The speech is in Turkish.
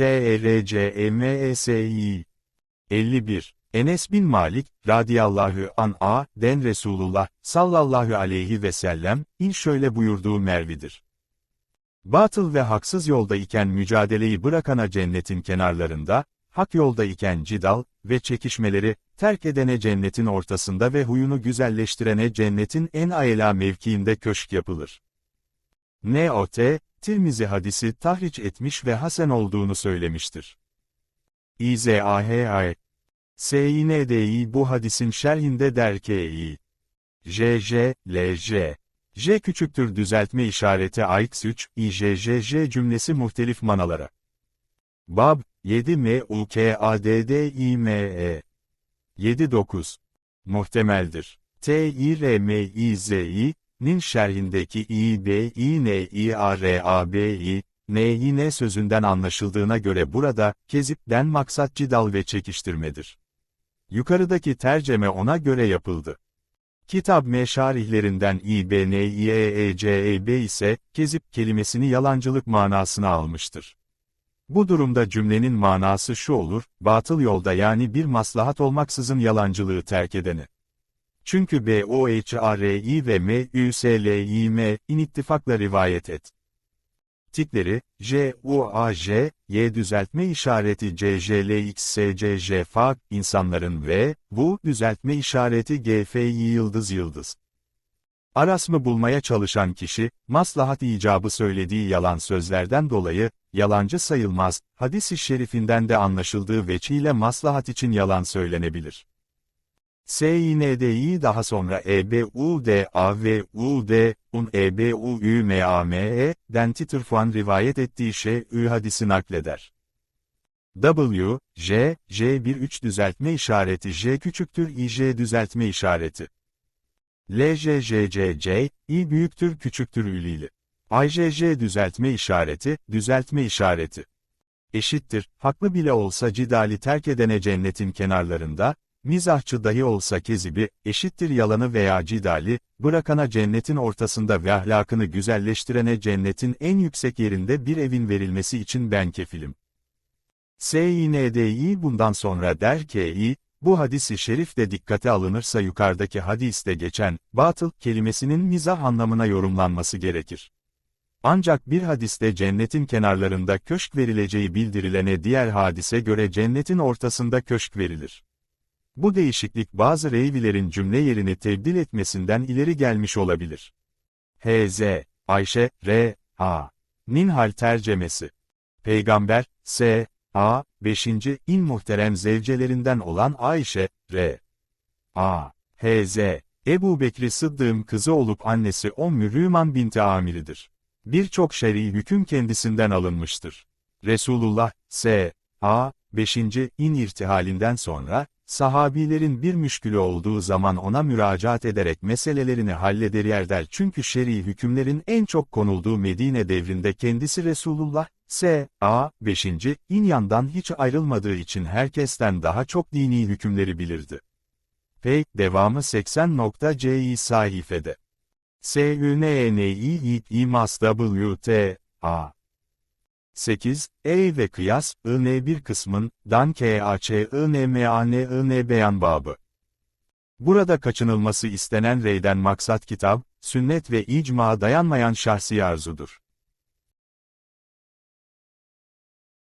T E E M E S İ 51 Enes bin Malik, radiyallahu an a, den Resulullah, sallallahu aleyhi ve sellem, in şöyle buyurduğu Mervidir. Batıl ve haksız yolda iken mücadeleyi bırakana cennetin kenarlarında, hak yolda iken cidal ve çekişmeleri, terk edene cennetin ortasında ve huyunu güzelleştirene cennetin en ayela mevkiinde köşk yapılır. N.O.T. Tirmizi hadisi tahriç etmiş ve hasen olduğunu söylemiştir. İzahı S.İ.N.D.İ bu hadisin şerhinde der ki J.J. L.J. J küçüktür düzeltme işareti AX 3, İJJJ cümlesi muhtelif manalara. Bab, 7 M U K A D D I M E 7-9 Muhtemeldir. T I R M I Z I, nin şerhindeki I B I N I A R A B I, N I N sözünden anlaşıldığına göre burada, kezipten maksat cidal ve çekiştirmedir. Yukarıdaki terceme ona göre yapıldı. Kitap meşarihlerinden İBNİEECEB ise, kezip kelimesini yalancılık manasına almıştır. Bu durumda cümlenin manası şu olur, batıl yolda yani bir maslahat olmaksızın yalancılığı terk edeni. Çünkü BOHARI ve MÜSLİM, in ittifakla rivayet et. Tikleri, J, U, A, J, Y düzeltme işareti C, J, L, X, S, C, J, F, insanların V, bu düzeltme işareti G, F, Y, yıldız yıldız. Arasmı bulmaya çalışan kişi, maslahat icabı söylediği yalan sözlerden dolayı, yalancı sayılmaz, hadis-i şerifinden de anlaşıldığı veçiyle maslahat için yalan söylenebilir. SİNDİ daha sonra E EBUD AVUD un E EBUÜMAME den Titırfuan rivayet ettiği şey Ü hadisi nakleder. W, J, J13 düzeltme işareti J küçüktür İJ düzeltme işareti. LJJJJ, İ büyüktür küçüktür ülili. IJJ düzeltme işareti, düzeltme işareti. Eşittir, haklı bile olsa cidali terk edene cennetin kenarlarında, Mizahçı dahi olsa kezibi, eşittir yalanı veya cidali, bırakana cennetin ortasında ve ahlakını güzelleştirene cennetin en yüksek yerinde bir evin verilmesi için ben kefilim. SİNDİ bundan sonra der ki, bu hadisi şerif de dikkate alınırsa yukarıdaki hadiste geçen, batıl kelimesinin mizah anlamına yorumlanması gerekir. Ancak bir hadiste cennetin kenarlarında köşk verileceği bildirilene diğer hadise göre cennetin ortasında köşk verilir. Bu değişiklik bazı reyvilerin cümle yerini tebdil etmesinden ileri gelmiş olabilir. H.Z. Ayşe, R. A. Ninhal tercemesi. Peygamber, S. A. 5. in muhterem zevcelerinden olan Ayşe, R. A. H.Z. Ebu Bekri Sıddık'ın kızı olup annesi Ummü Rüman binti Amir'idir. Birçok şer'i hüküm kendisinden alınmıştır. Resulullah, S. A. 5. in irtihalinden sonra, Sahabilerin bir müşkülü olduğu zaman ona müracaat ederek meselelerini halleder yerder çünkü şer'i hükümlerin en çok konulduğu Medine devrinde kendisi Resulullah, S. A. 5. İnyan'dan hiç ayrılmadığı için herkesten daha çok dini hükümleri bilirdi. P. Devamı 80.ci sayfede. S. 8. E ve kıyas, IN bir kısmın, dan KAÇ INMAN IN beyan babı. Burada kaçınılması istenen reyden maksat kitap, sünnet ve icma dayanmayan şahsi arzudur.